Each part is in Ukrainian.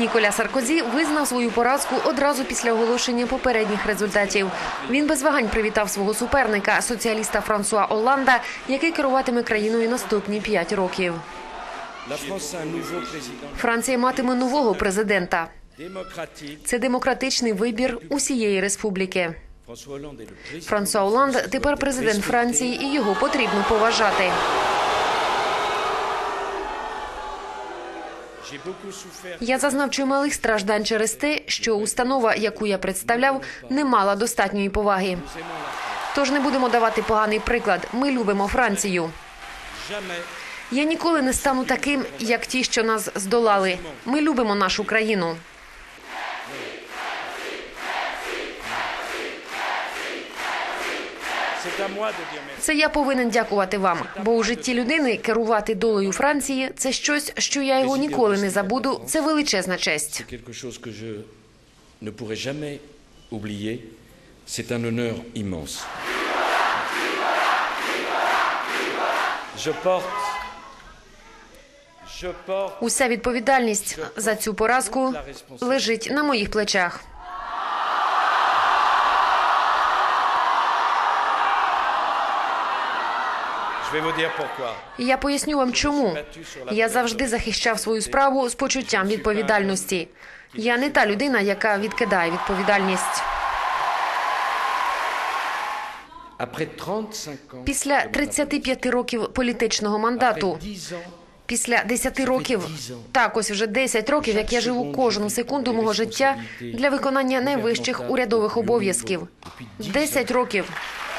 Ніколя Саркозі визнав свою поразку одразу після оголошення попередніх результатів. Він без вагань привітав свого суперника, соціаліста Франсуа Олланда, який керуватиме країною наступні п'ять років. Франція матиме нового президента. Це демократичний вибір усієї республіки. Франсуа Оланд тепер президент Франції, і його потрібно поважати. Я зазнав чималих страждань через те, що установа, яку я представляв, не мала достатньої поваги. Тож не будемо давати поганий приклад. Ми любимо Францію. Я ніколи не стану таким, як ті, що нас здолали. Ми любимо нашу країну. Це я повинен дякувати вам. Бо у житті людини керувати долею Франції це щось, що я його ніколи не забуду. Це величезна честь. C'est un honneur immense. Je porte Уся відповідальність за цю поразку лежить на моїх плечах. І Я поясню вам, чому я завжди захищав свою справу з почуттям відповідальності. Я не та людина, яка відкидає відповідальність. Après 35 ans, Після 35 років політичного мандату, після 10 років, так ось вже 10 років, як я живу кожну секунду мого життя для виконання найвищих урядових обов'язків. 10 років après 5 ans,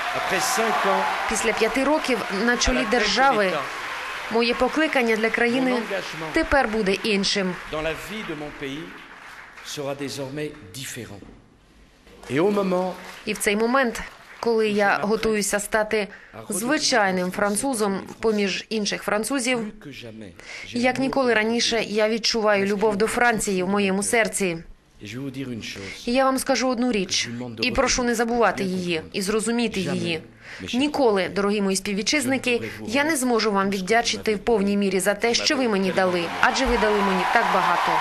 після 5 років на чолі держави. Моє покликання для країни тепер буде іншим. І в цей момент, коли я готуюся стати звичайним французом поміж інших французів, як ніколи раніше, я відчуваю любов до Франції в моєму серці. І я вам скажу одну річ, і прошу не забувати її і зрозуміти її. Ніколи, дорогі мої співвітчизники, я не зможу вам віддячити в повній мірі за те, що ви мені дали, адже ви дали мені так багато.